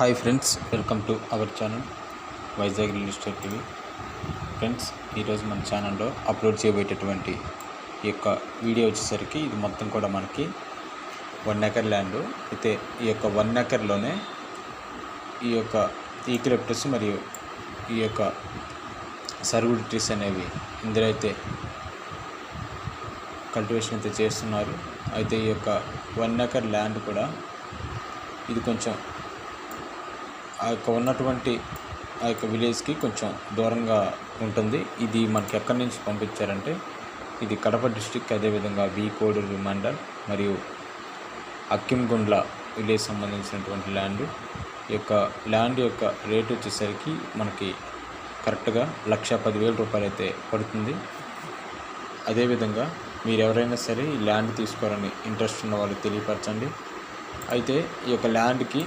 Hi friends welcome to our channel Vizag real estate TV. Friends ఈరోజు మన ఛానల్లో upload చేయబోయేటటువంటి ఈ యొక్క వీడియో వచ్చేసరికి ఇది మొత్తం కూడా మనకి వన్ ఎకర్ ల్యాండ్. అయితే ఈ యొక్క వన్ ఎకర్లోనే ఈ యొక్క ఈక్లిప్టస్ మరియు ఈ యొక్క సర్వుడ్ ట్రీస్ అనేవి ఇందులో అయితే కల్టివేషన్ అయితే చేస్తున్నారు. అయితే ఈ యొక్క వన్ ఎకర్ ల్యాండ్ కూడా ఇది కొంచెం ఆ యొక్క ఉన్నటువంటి ఆ యొక్క విలేజ్కి కొంచెం దూరంగా ఉంటుంది. ఇది మనకి ఎక్కడి నుంచి పంపించారంటే ఇది కడప డిస్టిక్ అదేవిధంగా బి కోడూరు మండల్ మరియు అక్కింగుండ్ల విలేజ్ సంబంధించినటువంటి ల్యాండ్. ఈ యొక్క ల్యాండ్ యొక్క రేట్ వచ్చేసరికి మనకి కరెక్ట్గా లక్ష పదివేల రూపాయలు అయితే పడుతుంది. అదేవిధంగా మీరు ఎవరైనా సరే ఈ ల్యాండ్ తీసుకోవాలని ఇంట్రెస్ట్ ఉన్న వాళ్ళు తెలియపరచండి. అయితే ఈ యొక్క ల్యాండ్కి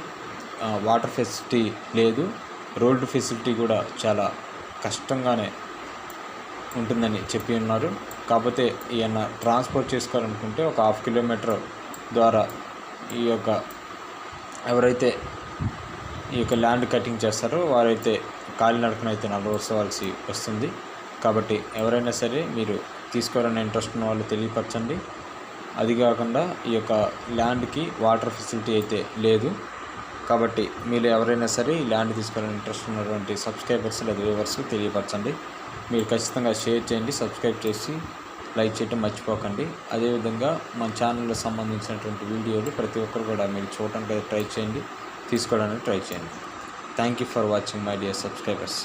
వాటర్ ఫెసిలిటీ లేదు. రోడ్డు ఫెసిలిటీ కూడా చాలా కష్టంగానే ఉంటుందని చెప్పి ఉన్నారు. కాకపోతే ఈయన ట్రాన్స్పోర్ట్ చేసుకోవాలనుకుంటే ఒక హాఫ్ కిలోమీటర్ ద్వారా ఈ యొక్క ఎవరైతే ఈ యొక్క ల్యాండ్ కటింగ్ చేస్తారో వారైతే కాలినడకన అయితే నడవలసి వస్తుంది. కాబట్టి ఎవరైనా సరే మీరు తీసుకోవాలనే ఇంట్రెస్ట్ ఉన్న వాళ్ళు తెలియపరచండి. అది కాకుండా ఈ యొక్క ల్యాండ్కి వాటర్ ఫెసిలిటీ అయితే లేదు. కాబట్టి మీరు ఎవరైనా సరే ఈ ల్యాండ్ తీసుకోవాలని ఇంట్రెస్ట్ ఉన్నటువంటి సబ్స్క్రైబర్స్ లేదా వ్యూవర్స్ తెలియపరచండి. మీరు ఖచ్చితంగా షేర్ చేయండి సబ్స్క్రైబ్ చేసి లైక్ చేయడం మర్చిపోకండి. అదేవిధంగా మన ఛానల్లో సంబంధించినటువంటి వీడియోలు ప్రతి ఒక్కరు కూడా మీరు చూడడానికి ట్రై చేయండి తీసుకోవడానికి ట్రై చేయండి. Thank you for watching my dear subscribers